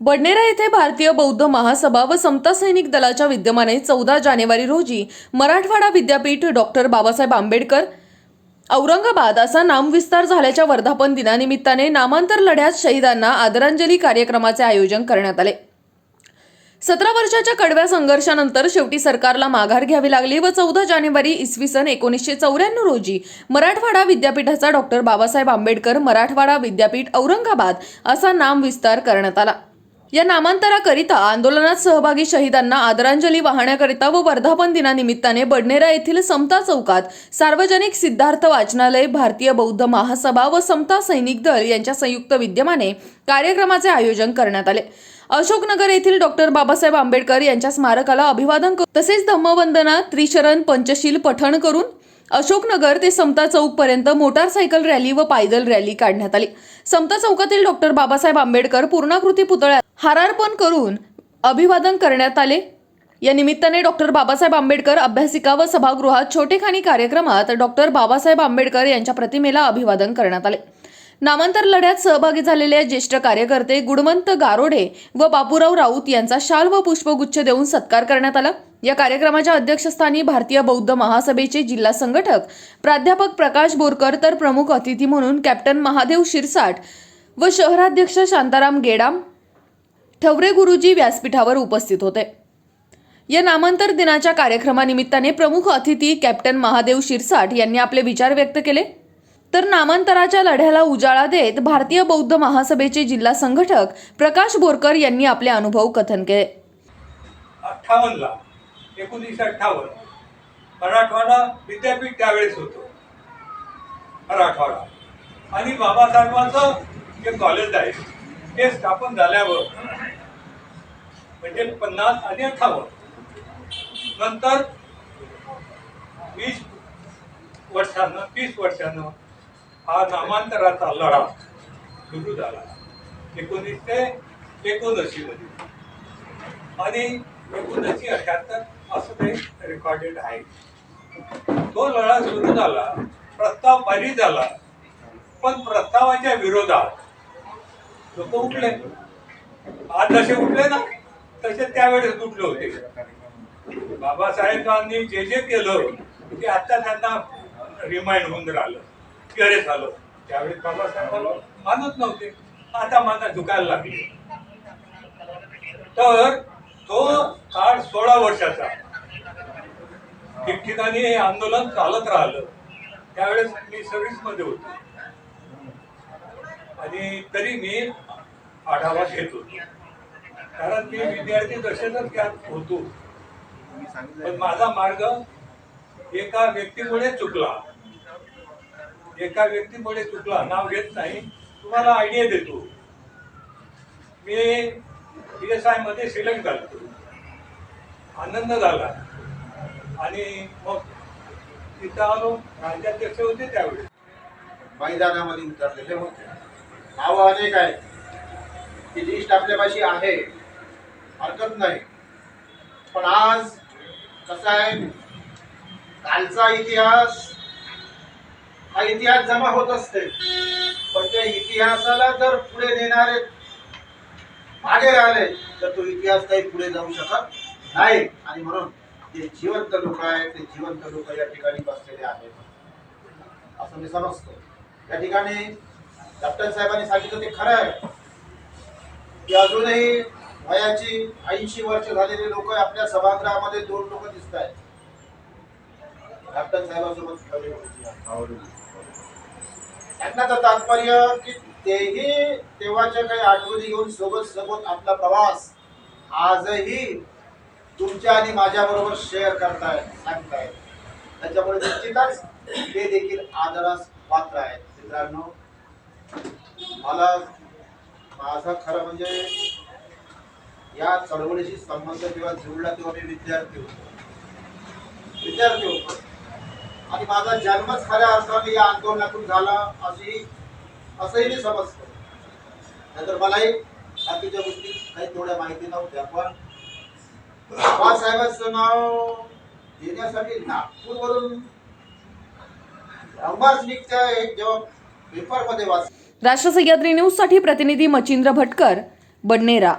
बडनेरा येथे भारतीय बौद्ध महासभा व समता सैनिक दलाच्या विद्यमाने चौदा जानेवारी रोजी मराठवाडा विद्यापीठ डॉक्टर बाबासाहेब आंबेडकर औरंगाबाद असा नामविस्तार झाल्याच्या वर्धापन दिनानिमित्ताने नामांतर लढ्यात शहीदांना आदरांजली कार्यक्रमाचे आयोजन करण्यात आले. सतरा वर्षाच्या कडव्या संघर्षानंतर शेवटी सरकारला माघार घ्यावी लागली व चौदा जानेवारी इसवी सन एकोणीसशे चौऱ्याण्णव रोजी मराठवाडा विद्यापीठाचा डॉक्टर बाबासाहेब आंबेडकर मराठवाडा विद्यापीठ औरंगाबाद असा नामविस्तार करण्यात आला. या नामांतराकरिता आंदोलनात सहभागी शहीदांना आदरांजली वाहण्याकरिता व वर्धापन दिनानिमित्ताने बडनेरा येथील समता चौकात सार्वजनिक सिद्धार्थ वाचनालय भारतीय बौद्ध महासभा व समता सैनिक दल यांच्या संयुक्त विद्यमाने कार्यक्रमाचे आयोजन करण्यात आले. अशोकनगर येथील डॉक्टर बाबासाहेब आंबेडकर यांच्या स्मारकाला अभिवादन करून तसेच धम्मवंदना त्रिशरण पंचशील पठण करून अशोकनगर ते समता चौक पर्यंत मोटारसायकल रॅली व पायदल रॅली काढण्यात आली. समता चौकातील डॉक्टर बाबासाहेब आंबेडकर पूर्णाकृती पुतळ्यात हारार्पण करून अभिवादन करण्यात आले. या निमित्ताने डॉक्टर बाबासाहेब आंबेडकर अभ्यासिका व सभागृहात छोटेखानी कार्यक्रमात डॉक्टर बाबासाहेब आंबेडकर यांच्या प्रतिमेला अभिवादन करण्यात आले. नामांतर लढ्यात सहभागी झालेले ज्येष्ठ कार्यकर्ते गुणवंत गारोडे व बापूराव राऊत यांचा शाल व पुष्पगुच्छ देऊन सत्कार करण्यात आला. या कार्यक्रमाच्या अध्यक्षस्थानी भारतीय बौद्ध महासभेचे जिल्हा संघटक प्राध्यापक प्रकाश बोरकर तर प्रमुख अतिथी म्हणून कॅप्टन महादेव शिरसाट व शहराध्यक्ष शांताराम गेडाम ठवरे गुरुजी व्यासपीठावर उपस्थित होते. या नामांतर दिनाच्या कार्यक्रमानिमित्ताने प्रमुख अतिथी कॅप्टन महादेव शिरसाट यांनी आपले विचार व्यक्त केले. तर नामांतराच्या लढ्याला उजाळा देत भारतीय बौद्ध महासभेचे जिल्हा संघटक प्रकाश बोरकर यांनी आपले अनुभव कथन केले. अठ्ठावन्नला एकोणीसशे अठ्ठावन्न मराठवाडा विद्यापीठ त्यावेळेस होतं. मराठवाडा. आणि बाबासाहेबांचं जे कॉलेज आहे ते स्थापन झाल्यावर म्हणजे पन्नास आणि अठ्ठावन्न. नंतर वीस वर्षानं तीस वर्षानं हा नामांतराचा लढा सुरू झाला. एकोणीसशे एकोणऐंशी मध्ये. आणि एकोणीसशे अठ्याहत्तर असं ते रेकॉर्डेड आहे. तो लढा सुरू झाला प्रस्ताव पारित झाला पण प्रस्तावाच्या विरोधात लोक उठले. आज जसे उठले ना? तसे त्यावेळेस तुटले होते? बाबासाहेबांनी जे जे केलं ते आता त्यांना रिमाइंड होऊन राहिलं. की आलं झालं. त्यावेळेस बाबासाहेब मानत नव्हते. आता माना झुकायला लागले. तर तो काळ सोळा वर्षाचा. ठिकठिकाणी हे आंदोलन चालत राहिलं. त्यावेळेस मी सर्व्हिसमध्ये होतो. आणि तरी मी आढावा घेत होतो. कारण मी विद्यार्थी दशेतच त्यात होतो. पण माझा मार्ग एका व्यक्तीमुळे चुकला. एका व्यक्तीमुळे चुकला. नाव घेत नाही. तुम्हाला आयडिया देतो. मी पी एस आयमध्ये सिलेक्ट आनंद झाला. आणि मग तिथं आलो. राज्याध्यक्ष होते त्यावेळेस मैदानामध्ये उतरलेले होते. नावं अनेक आहेत. ती लिस्ट आपल्यापाशी आहे. हरकत नाही. पण आज कसं आहे कालचा इतिहास हा इतिहास जमा होत असते. पण त्या इतिहासाला जर पुढे नेणारे मागे राहिले तर तो इतिहास काही पुढे जाऊ शकत नाही. आणि म्हणून जे जिवंत लोक आहेत ते जिवंत लोक या ठिकाणी बसलेले आहेत. असं मी समजतो. या ठिकाणी डॉक्टर साहेबांनी सांगितलं ते खरं आहे. की अजूनही वयाची ऐंशी वर्ष झालेले लोक आपल्या सभागृहामध्ये दोन लोक दिसत आहेत. कॅप्टन साहेबांसोबत होते. सांगण्याचं तात्पर्य की तेही तेव्हाच्या काही आठवणी घेऊन सोबत सोबत आपला प्रवास आजही तुमच्या आणि माझ्या बरोबर शेअर करतायत सांगतायत. त्याच्यामुळे निश्चितच ते देखील आदरास पात्र आहेत. मित्रांनो मला माझा खरं म्हणजे या चळवळीशी संबंध जेव्हा जुळला तेव्हा मी विद्यार्थी होतो. विद्यार्थी होतो. आणि माझा जन्मच खऱ्या अर्थाने या आंदोलनातून झाला अशी असंही मी समजतो. नाहीतर मलाही बाकीच्या गोष्टी काही थोड्या माहिती नव्हत्या पण बाबासाहेबांचं नाव देण्यासाठी नागपूरवरून अंबाज निघत्या जेव्हा पेपरमध्ये वाच राष्ट्र सह्याद्री न्यूजसाठी प्रतिनिधी मचिंद्र भटकर बडनेरा.